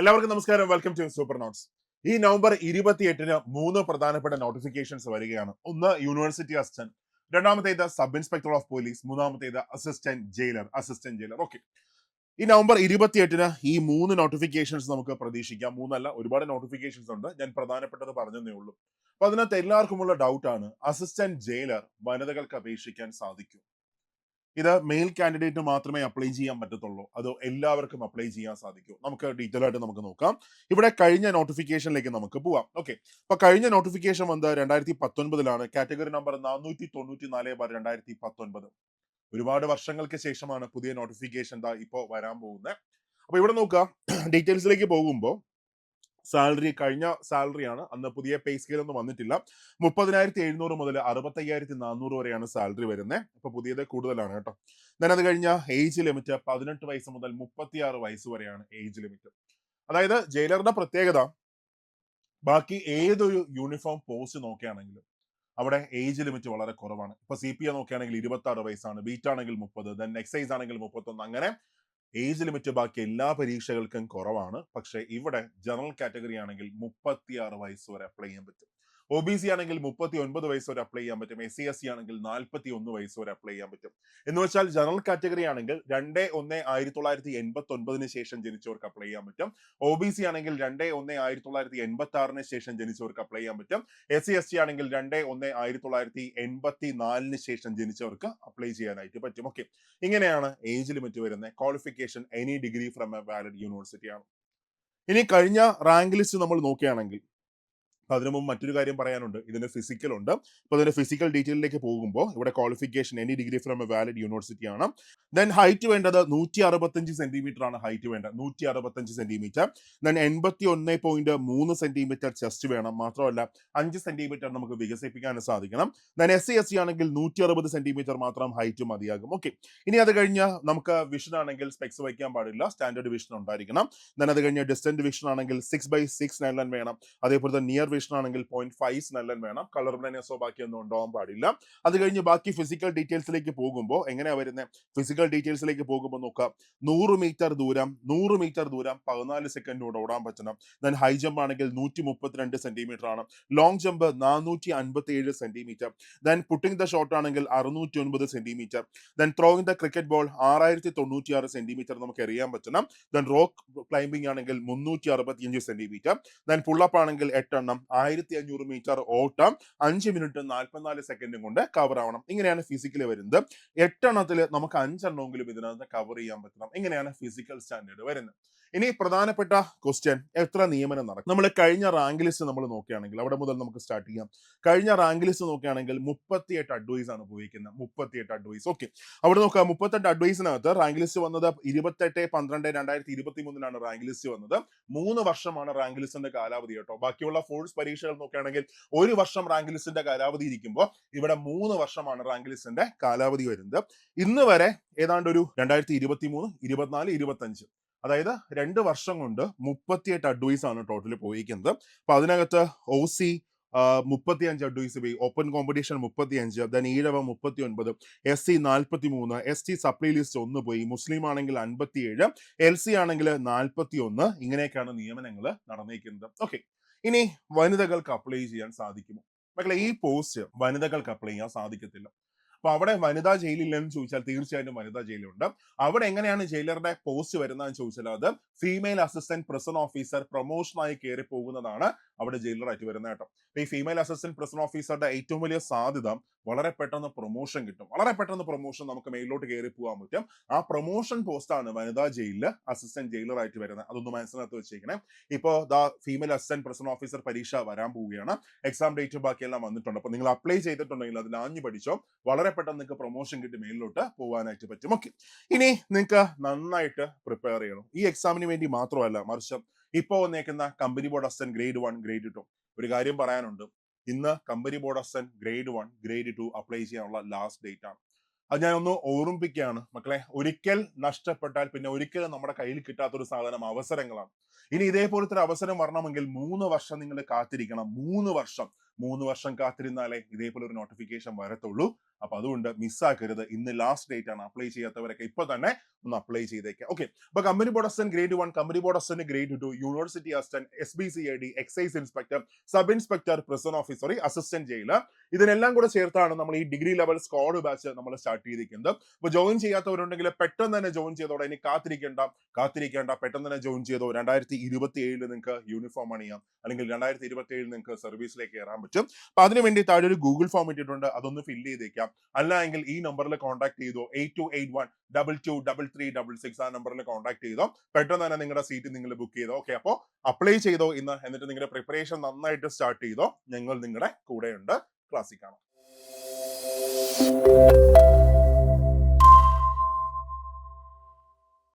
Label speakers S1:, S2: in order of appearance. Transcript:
S1: എല്ലാവർക്കും നമസ്കാരം. Welcome to super notes ഈ നവംബർ ഇരുപത്തിയെട്ടിന് മൂന്ന് പ്രധാനപ്പെട്ട നോട്ടിഫിക്കേഷൻസ് വരികയാണ്. ഒന്ന് യൂണിവേഴ്സിറ്റി അസിസ്റ്റന്റ് രണ്ടാമത്തേത് സബ് ഇൻസ്പെക്ടർ ഓഫ് പോലീസ് മൂന്നാമത്തേത് assistant jailer assistant jailer okay ഈ നവംബർ ഇരുപത്തിയെട്ടിന് ഈ മൂന്ന് നോട്ടിഫിക്കേഷൻസ് നമുക്ക് പ്രതീക്ഷിക്കാം. മൂന്നല്ല ഒരുപാട് നോട്ടിഫിക്കേഷൻസ് ഉണ്ട്. ഞാൻ പ്രധാനപ്പെട്ടത് പറഞ്ഞതേ ഉള്ളൂ. അപ്പൊ അതിനകത്ത് എല്ലാവർക്കുമുള്ള ഡൗട്ടാണ് അസിസ്റ്റന്റ് ജയിലർ വനിതകൾക്ക് അപേക്ഷിക്കാൻ സാധിക്കും. ഇത് മെയിൽ കാൻഡിഡേറ്റ് മാത്രമേ അപ്ലൈ ചെയ്യാൻ പറ്റത്തുള്ളൂ. അത് എല്ലാവർക്കും അപ്ലൈ ചെയ്യാൻ സാധിക്കും. നമുക്ക് ഡീറ്റെയിൽ ആയിട്ട് നമുക്ക് നോക്കാം. ഇവിടെ കഴിഞ്ഞ നോട്ടിഫിക്കേഷനിലേക്ക് നമുക്ക് പോവാം. ഓക്കെ അപ്പൊ കഴിഞ്ഞ നോട്ടിഫിക്കേഷൻ വന്നത് രണ്ടായിരത്തി പത്തൊൻപതിലാണ് കാറ്റഗറി നമ്പർ നാനൂറ്റി തൊണ്ണൂറ്റി നാല് ബാർ രണ്ടായിരത്തി പത്തൊൻപത് ഒരുപാട് വർഷങ്ങൾക്ക് ശേഷമാണ് പുതിയ നോട്ടിഫിക്കേഷൻ ദാ ഇപ്പോൾ വരാൻ പോകുന്നത്. അപ്പൊ ഇവിടെ നോക്കുക ഡീറ്റെയിൽസിലേക്ക് പോകുമ്പോൾ സാലറി കഴിഞ്ഞ സാലറിയാണ്. അന്ന് പുതിയ പേ സ്കെയിൽ ഒന്നും വന്നിട്ടില്ല. മുപ്പതിനായിരത്തി എഴുന്നൂറ് മുതൽ അറുപത്തയ്യായിരത്തി നാനൂറ് വരെയാണ് സാലറി വരുന്നത് ഇപ്പൊ പുതിയത് കൂടുതലാണ് കേട്ടോ. ഞാൻ അത് കഴിഞ്ഞ ഏജ് ലിമിറ്റ് പതിനെട്ട് വയസ്സ് മുതൽ മുപ്പത്തിയാറ് വയസ്സ് വരെയാണ് ഏജ് ലിമിറ്റ്. അതായത് ജയിലറുടെ പ്രത്യേകത ബാക്കി ഏതൊരു യൂണിഫോം പോസ്റ്റ് നോക്കുകയാണെങ്കിലും അവിടെ ഏജ് ലിമിറ്റ് വളരെ കുറവാണ്. ഇപ്പൊ സി പി എ നോക്കുകയാണെങ്കിൽ ഇരുപത്തി ആറ് വയസ്സാണ്. ബീറ്റ് ആണെങ്കിൽ മുപ്പത് ദെൻ എക്സൈസ് ആണെങ്കിൽ മുപ്പത്തൊന്ന്. അങ്ങനെ ഏജ് ലിമിറ്റ് ബാക്കി എല്ലാ പരീക്ഷകൾക്കും കുറവാണ്. പക്ഷേ ഇവിടെ ജനറൽ കാറ്റഗറി ആണെങ്കിൽ മുപ്പത്തിയാറ് വയസ്സ് വരെ അപ്ലൈ ചെയ്യാൻ പറ്റും. ഒ ബി സി ആണെങ്കിൽ മുപ്പത്തി ഒൻപത് വയസ്സ് വരെ അപ്ലൈ ചെയ്യാൻ പറ്റും. എസ് സി എസ് സി ആണെങ്കിൽ നാൽപ്പത്തി ഒന്ന് വയസ്സ് വരെ അപ്ലൈ ചെയ്യാൻ പറ്റും. എന്ന് വെച്ചാൽ ജനറൽ കാറ്റഗറി ആണെങ്കിൽ രണ്ട് ഒന്ന് ആയിരത്തി തൊള്ളായിരത്തി എൺപത്തി ഒൻപതിന് ശേഷം ജനിച്ചവർക്ക് അപ്ലൈ ചെയ്യാൻ പറ്റും. ഒ ബി സി ആണെങ്കിൽ രണ്ട് ഒന്ന് ആയിരത്തി തൊള്ളായിരത്തി എൺപത്തി ആറിന് ശേഷം ജനിച്ചവർക്ക് അപ്ലൈ ചെയ്യാൻ പറ്റും. എസ് സി എസ് ടി ആണെങ്കിൽ രണ്ട് ഒന്ന് ആയിരത്തി തൊള്ളായിരത്തി എൺപത്തി നാലിന് ശേഷം ജനിച്ചവർക്ക് അപ്ലൈ ചെയ്യാനായിട്ട് പറ്റും. ഓക്കെ ഇങ്ങനെയാണ് ഏജ് ലിമിറ്റ് വരുന്നത് qualification any degree from a valid university ആണ്. ഇനി കഴിഞ്ഞ റാങ്ക് ലിസ്റ്റ് നമ്മൾ നോക്കുകയാണെങ്കിൽ അതിനു മുമ്പ് മറ്റൊരു കാര്യം പറയാനുണ്ട്. ഇതിന് ഫിസിക്കൽ ഉണ്ട്. അപ്പൊ അതിന്റെ ഫിസിക്കൽ ഡീറ്റെയിലേക്ക് പോകുമ്പോൾ ഇവിടെ qualification any degree from a valid university ആണ്. ദെൻ ഹൈറ്റ് വേണ്ടത് നൂറ്റി അറുപത്തഞ്ച് സെന്റിമീറ്റർ ആണ് ഹൈറ്റ് വേണ്ടത്. നൂറ്റി അറുപത്തഞ്ച് സെന്റിമീറ്റർ ദെൻ എൺപത്തി ഒന്ന് പോയിന്റ് മൂന്ന് സെന്റിമീറ്റർ ചെസ്റ്റ് വേണം. മാത്രമല്ല അഞ്ച് സെന്റിമീറ്റർ നമുക്ക് വികസിപ്പിക്കാൻ സാധിക്കണം. Then S C S C ആണെങ്കിൽ നൂറ്റി അറുപത് സെന്റിമീറ്റർ മാത്രം ഹൈറ്റ് മതിയാകും. ഓക്കെ ഇനി അത് കഴിഞ്ഞ് നമുക്ക് വിഷൻ ആണെങ്കിൽ സ്പെക്സ് വയ്ക്കാൻ പാടില്ല. സ്റ്റാൻഡേർഡ് വിഷൻ ഉണ്ടായിരിക്കണം. ദെൻ അത് കഴിഞ്ഞ് ഡിസ്റ്റന്റ് വിഷൻ ആണെങ്കിൽ സിക്സ് ബൈ സിക്സ് നല്ലൻ വേണം. അതേപോലെ തന്നെ നിയർ വിഷൻ ആണെങ്കിൽ പോയിന്റ് ഫൈവ് നല്ലൻ വേണം. കളർ ബ്ലൈനസോ ബാക്കിയൊന്നും ഉണ്ടാവാൻ പാടില്ല. അത് കഴിഞ്ഞ് ബാക്കി ഫിസിക്കൽ ഡീറ്റെയിൽസിലേക്ക് പോകുമ്പോൾ എങ്ങനെയാ വരുന്നത് ഫിസിക്കൽ ഡീറ്റെയിൽസിലേക്ക് പോകുമ്പോൾ നോക്കാം. നൂറ് മീറ്റർ ദൂരം നൂറ് മീറ്റർ ദൂരം പതിനാല് സെക്കൻഡിലൂടെ ഓടാൻ പറ്റണം. ദെൻ ഹൈ ജമ്പ് ആണെങ്കിൽ നൂറ്റി മുപ്പത്തിരണ്ട് സെന്റിമീറ്റർ ആണ്. ലോങ് ജമ്പ് നാനൂറ്റി അൻപത്തി ഏഴ് centimetre then putting the shot ആണെങ്കിൽ അറുന്നൂറ്റി ഒൻപത് centimetre then throwing the cricket ball ആറായിരത്തി തൊണ്ണൂറ്റി ആറ് സെന്റിമീറ്റർ നമുക്ക് എറിയാൻ പറ്റണം. ദെൻ റോക്ക് ക്ലൈംബിംഗ് ആണെങ്കിൽ മുന്നൂറ്റി അറുപത്തി അഞ്ച് സെന്റിമീറ്റർ ദെൻ പുള്ളപ്പ് ആണെങ്കിൽ എട്ടെണ്ണം. ആയിരത്തി അഞ്ഞൂറ് മീറ്റർ ഓട്ടം അഞ്ച് മിനിറ്റ് നാൽപ്പത്തിനാല് സെക്കൻഡും കൊണ്ട് കവർ ആവണം. ഇങ്ങനെയാണ് ഫിസിക്കലി വരുന്നത്. എട്ടെണ്ണത്തിൽ നമുക്ക് അഞ്ചെണ്ണമെങ്കിലും ഇതിനകത്ത് കവർ ചെയ്യാൻ പറ്റണം. ഇങ്ങനെയാണ് ഫിസിക്കൽ സ്റ്റാൻഡേർഡ് വരുന്നത്. ഇനി പ്രധാനപ്പെട്ട ക്വസ്റ്റ്യൻ എത്ര നിയമനം നടക്കും? നമ്മൾ കഴിഞ്ഞ റാങ്ക് ലിസ്റ്റ് നമ്മൾ നോക്കുകയാണെങ്കിൽ അവിടെ മുതൽ നമുക്ക് സ്റ്റാർട്ട് ചെയ്യാം. കഴിഞ്ഞ റാങ്ക് ലിസ്റ്റ് നോക്കുകയാണെങ്കിൽ മുപ്പത്തിയെട്ട് അഡ്വൈസ് ആണ് ഉപയോഗിക്കുന്നത്. മുപ്പത്തിയെട്ട് അഡ്വൈസ് ഓക്കെ അവിടെ നോക്കുക മുപ്പത്തെട്ട് അഡ്വൈസിനകത്ത് റാങ്ക് ലിസ്റ്റ് വന്നത് ഇരുപത്തെട്ട് പന്ത്രണ്ട് രണ്ടായിരത്തി ഇരുപത്തി മൂന്നിലാണ് റാങ്ക് ലിസ്റ്റ് വന്നത്. മൂന്ന് വർഷമാണ് റാങ്ക് ലിസ്റ്റിന്റെ കാലാവധി കേട്ടോ. ബാക്കിയുള്ള ഫോഴ്സ് പരീക്ഷകൾ നോക്കുകയാണെങ്കിൽ ഒരു വർഷം റാങ്ക് ലിസ്റ്റിന്റെ കാലാവധി ഇരിക്കുമ്പോൾ ഇവിടെ മൂന്ന് വർഷമാണ് റാങ്ക് ലിസ്റ്റിന്റെ കാലാവധി വരുന്നത്. ഇന്ന് വരെ ഏതാണ്ട് ഒരു രണ്ടായിരത്തി ഇരുപത്തി മൂന്ന് ഇരുപത്തിനാല് ഇരുപത്തഞ്ച് അതായത് രണ്ട് വർഷം കൊണ്ട് മുപ്പത്തിയെട്ട് അഡ്വൈസ് ആണ് ടോട്ടലി പോയിരിക്കുന്നത്. അപ്പൊ അതിനകത്ത് ഒ സി മുപ്പത്തി അഞ്ച് അഡ്വൈസ് പോയി. ഓപ്പൺ കോമ്പറ്റീഷൻ മുപ്പത്തി അഞ്ച് ദൻ ഈഴവ മുപ്പത്തി ഒൻപത് എസ് സി നാൽപ്പത്തി മൂന്ന് എസ് ടി സപ്ലൈ ലിസ്റ്റ് ഒന്ന് പോയി. മുസ്ലിം ആണെങ്കിൽ അൻപത്തി ഏഴ് എൽ സി ആണെങ്കിൽ നാൽപ്പത്തി ഒന്ന് ഇങ്ങനെയൊക്കെയാണ് നിയമനങ്ങൾ നടന്നിരിക്കുന്നത് ഓക്കെ ഇനി വനിതകൾക്ക് അപ്ലൈ ചെയ്യാൻ സാധിക്കുമോ? മക്കളെ ഈ പോസ്റ്റ് വനിതകൾക്ക് അപ്ലൈ ചെയ്യാൻ സാധിക്കത്തില്ല. അപ്പൊ അവിടെ വനിതാ ജയിലില്ലെന്ന് ചോദിച്ചാൽ തീർച്ചയായിട്ടും വനിതാ ജയിലുണ്ട്. അവിടെ എങ്ങനെയാണ് ജയിലറുടെ പോസ്റ്റ് വരുന്നതെന്ന് ചോദിച്ചാൽ അത് ഫീമെയിൽ അസിസ്റ്റന്റ് പ്രിസൺ ഓഫീസർ പ്രൊമോഷനായി കയറി പോകുന്നതാണ് അവിടെ ജയിലറായിട്ട് വരുന്നത് കേട്ടോ. ഈ ഫീമെയിൽ അസിസ്റ്റന്റ് പ്രിസൺ ഓഫീസറുടെ ഏറ്റവും വലിയ സാധ്യത വളരെ പെട്ടെന്ന് പ്രൊമോഷൻ കിട്ടും. വളരെ പെട്ടെന്ന് പ്രൊമോഷൻ നമുക്ക് മേലിലോട്ട് കയറി പോകാൻ പറ്റും. ആ പ്രൊമോഷൻ പോസ്റ്റാണ് വനിതാ ജയിലിൽ അസിസ്റ്റന്റ് ജയിലർ ആയിട്ട് വരുന്നത്. അതൊന്ന് മനസ്സിനകത്ത് വെച്ചേക്കണേ. ഇപ്പോ ദാ ഫീമെയിൽ അസിസ്റ്റന്റ് പ്രസിഡന്റ് ഓഫീസർ പരീക്ഷ വരാൻ പോവുകയാണ്. എക്സാം ഡേറ്റ് ബാക്കിയെല്ലാം വന്നിട്ടുണ്ട്. അപ്പൊ നിങ്ങൾ അപ്ലൈ ചെയ്തിട്ടുണ്ടെങ്കിൽ അതിൽ ആഞ്ഞു പഠിച്ചോ. വളരെ പെട്ടെന്ന് നിങ്ങൾക്ക് പ്രൊമോഷൻ കിട്ടി മേലിലോട്ട് പോകാനായിട്ട് പറ്റും. ഓക്കെ ഇനി നിങ്ങൾക്ക് നന്നായിട്ട് പ്രിപ്പയർ ചെയ്യണം. ഈ എക്സാമിന് വേണ്ടി മാത്രമല്ല മറിച്ച് ഇപ്പോ വന്നേക്കുന്ന company board assistant grade one grade two ഒരു കാര്യം പറയാനുണ്ട്. ഇന്ന് company board assistant grade one grade two apply ചെയ്യാനുള്ള ലാസ്റ്റ് ഡേറ്റ് ആണ്. അത് ഞാൻ ഒന്ന് ഓർമ്മിപ്പിക്കുകയാണ്. മക്കളെ ഒരിക്കൽ നഷ്ടപ്പെട്ടാൽ പിന്നെ ഒരിക്കലും നമ്മുടെ കയ്യിൽ കിട്ടാത്തൊരു സാധനം അവസരങ്ങളാണ്. ഇനി ഇതേപോലത്തെ ഒരു അവസരം വരണമെങ്കിൽ മൂന്ന് വർഷം നിങ്ങൾ കാത്തിരിക്കണം. മൂന്ന് വർഷം. മൂന്ന് വർഷം കാത്തിരുന്നാലേ ഇതേപോലെ ഒരു നോട്ടിഫിക്കേഷൻ വരത്തുള്ളൂ. അപ്പൊ അതുകൊണ്ട് മിസ്സാക്കരുത്. ഇന്ന് ലാസ്റ്റ് ഡേറ്റ് ആണ്. അപ്ലൈ ചെയ്യാത്തവരൊക്കെ ഇപ്പൊ തന്നെ ഒന്ന് അപ്ലൈ ചെയ്തേക്കാം. ഓക്കെ അപ്പൊ company board assistant grade one company board assistant grade two university assistant S B C I D excise inspector sub inspector prison officer sorry assistant jailer ഇതിനെല്ലാം കൂടെ ചേർത്താണ് നമ്മൾ ഈ ഡിഗ്രി ലെവൽ സ്ക്വാഡ് ബാച്ച് നമ്മൾ start ചെയ്തിരിക്കുന്നത്. അപ്പൊ join ചെയ്യാത്തവരുണ്ടെങ്കിൽ പെട്ടെന്ന് തന്നെ ജോയിൻ ചെയ്തോടെ. ഇനി കാത്തിരിക്കേണ്ട കാത്തിരിക്കേണ്ട പെട്ടെന്ന് തന്നെ ജോയിൻ ചെയ്തോ. രണ്ടായിരത്തി ഇരുപത്തി ഏഴിൽ നിങ്ങൾക്ക് യൂണിഫോം അണിയാം. അല്ലെങ്കിൽ രണ്ടായിരത്തി ഇരുപത്തി ഏഴിൽ നിങ്ങൾക്ക് സർവീസിലേക്ക് കയറാൻ പറ്റും. അപ്പൊ അതിനുവേണ്ടി താഴെ ഒരു ഗൂഗിൾ ഫോം ഇട്ടിട്ടുണ്ട്. അതൊന്ന് ഫില്ല് ചെയ്തേക്കാം. അല്ല എങ്കിൽ ഈ നമ്പറിൽ കോൺടാക്ട് ചെയ്തോ. Eight two eight one double two double three double six ആ നമ്പറിൽ കോൺടാക്ട് ചെയ്തോ. പെട്ടെന്ന് തന്നെ നിങ്ങളുടെ സീറ്റ് നിങ്ങൾ ബുക്ക് ചെയ്തോ. ഓക്കെ അപ്പോൾ അപ്ലൈ ചെയ്തോ ഇന്ന്. എന്നിട്ട് നിങ്ങളുടെ പ്രിപ്പറേഷൻ നന്നായിട്ട് സ്റ്റാർട്ട് ചെയ്തോ. ഞങ്ങൾ നിങ്ങളുടെ കൂടെയുണ്ട്. ക്ലാസ്സിൽ കാണാം